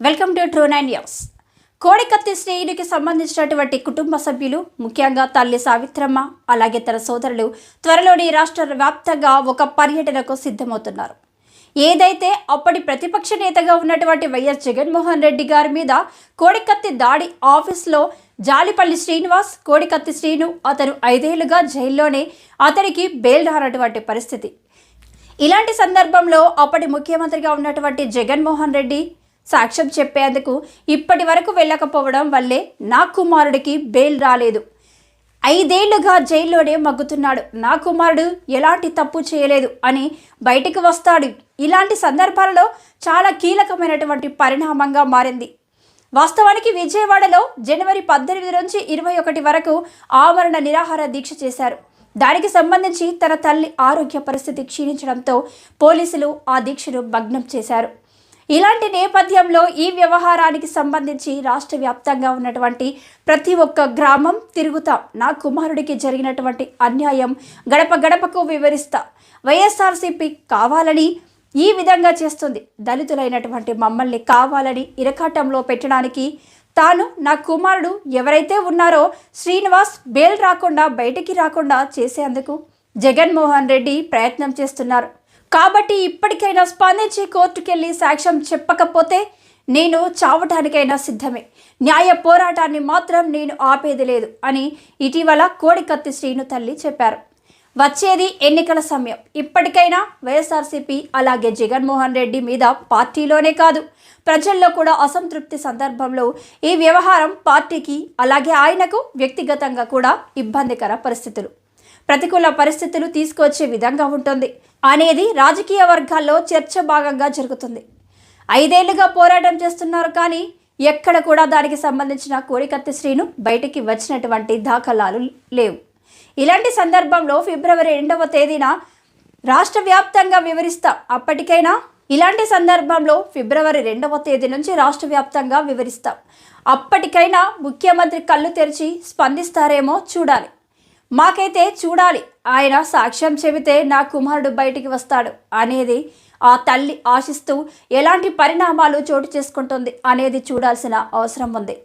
Welcome to True Nine News. కోడికత్తి శ్రేణికి సంబంధించినటువంటి కుటుంబ సభ్యులు ముఖ్యంగా తల్లి సావిత్రమ్మ అలాగే తన సోదరులు త్వరలోని రాష్ట్ర వ్యాప్తంగా ఒక పర్యటనకు సిద్ధమవుతున్నారు. ఏదైతే అప్పటి ప్రతిపక్ష నేతగా ఉన్నటువంటి వైఎస్ జగన్మోహన్ రెడ్డి గారి మీద కోడికత్తి దాడి ఆఫీస్లో జాలిపల్లి శ్రీనివాస్ కోడికత్తి శ్రీను అతను ఐదేళ్ళుగా జైల్లోనే అతనికి బెయిల్ రానటువంటి పరిస్థితి. ఇలాంటి సందర్భంలో అప్పటి ముఖ్యమంత్రిగా ఉన్నటువంటి జగన్మోహన్ రెడ్డి సాక్ష్యం చెప్పేందుకు ఇప్పటి వరకు వెళ్ళకపోవడం వల్లే నా కుమారుడికి బెయిల్ రాలేదు. ఐదేళ్ళుగా జైల్లోనే మగ్గుతున్నాడు. నా కుమారుడు ఎలాంటి తప్పు చేయలేదు అని బయటికి వస్తాడు. ఇలాంటి సందర్భాలలో చాలా కీలకమైనటువంటి పరిణామంగా మారింది. వాస్తవానికి విజయవాడలో జనవరి పద్దెనిమిది నుంచి ఇరవై ఒకటి వరకు ఆమరణ నిరాహార దీక్ష చేశారు. దానికి సంబంధించి తన తల్లి ఆరోగ్య పరిస్థితి క్షీణించడంతో పోలీసులు ఆ దీక్షను భగ్నం చేశారు. ఇలాంటి నేపథ్యంలో ఈ వ్యవహారానికి సంబంధించి రాష్ట్ర వ్యాప్తంగా ఉన్నటువంటి ప్రతి ఒక్క గ్రామం తిరుగుతాం. నా కుమారుడికి జరిగినటువంటి అన్యాయం గడప గడపకు వివరిస్తా. వైఎస్ఆర్సీపీ కావాలని ఈ విధంగా చేస్తుంది. దళితులైనటువంటి మమ్మల్ని కావాలని ఇరకాటంలో పెట్టడానికి తాను నా కుమారుడు ఎవరైతే ఉన్నారో శ్రీనివాస్ బెయిల్ రాకుండా బయటికి రాకుండా చేసేందుకు జగన్మోహన్ రెడ్డి ప్రయత్నం చేస్తున్నారు. కాబట్టి ఇప్పటికైనా స్పందించి కోర్టుకెళ్ళి సాక్ష్యం చెప్పకపోతే నేను చావటానికైనా సిద్ధమే. న్యాయ పోరాటాన్ని మాత్రం నేను ఆపేది లేదు అని ఇటీవల కోడికత్తి శ్రీను తల్లి చెప్పారు. వచ్చేది ఎన్నికల సమయం. ఇప్పటికైనా వైఎస్ఆర్సీపీ అలాగే జగన్మోహన్ రెడ్డి మీద పార్టీలోనే కాదు. ప్రజల్లో కూడా అసంతృప్తి సందర్భంలో ఈ వ్యవహారం పార్టీకి అలాగే ఆయనకు వ్యక్తిగతంగా కూడా ఇబ్బందికర పరిస్థితులు. ప్రతికూల పరిస్థితులు తీసుకువచ్చే విధంగా ఉంటుంది అనేది రాజకీయ వర్గాల్లో చర్చ భాగంగా జరుగుతుంది. ఐదేళ్ళుగా పోరాటం చేస్తున్నారు కానీ ఎక్కడ కూడా దానికి సంబంధించిన కోడికత్తి శ్రీను బయటికి వచ్చినటువంటి దాఖలాలు లేవు. ఇలాంటి సందర్భంలో ఫిబ్రవరి రెండవ తేదీన రాష్ట్ర వ్యాప్తంగా వివరిస్తాం అప్పటికైనా ఇలాంటి సందర్భంలో ఫిబ్రవరి రెండవ తేదీ నుంచి రాష్ట్ర వ్యాప్తంగా వివరిస్తాం. అప్పటికైనా ముఖ్యమంత్రి కళ్ళు తెరిచి స్పందిస్తారేమో చూడాలి. మాకైతే చూడాలి. ఆయన సాక్ష్యం చెబితే నా కుమారుడు బయటికి వస్తాడు అనేది ఆ తల్లి ఆశిస్తూ ఎలాంటి పరిణామాలు చోటు చేసుకుంటుంది అనేది చూడాల్సిన అవసరం ఉంది.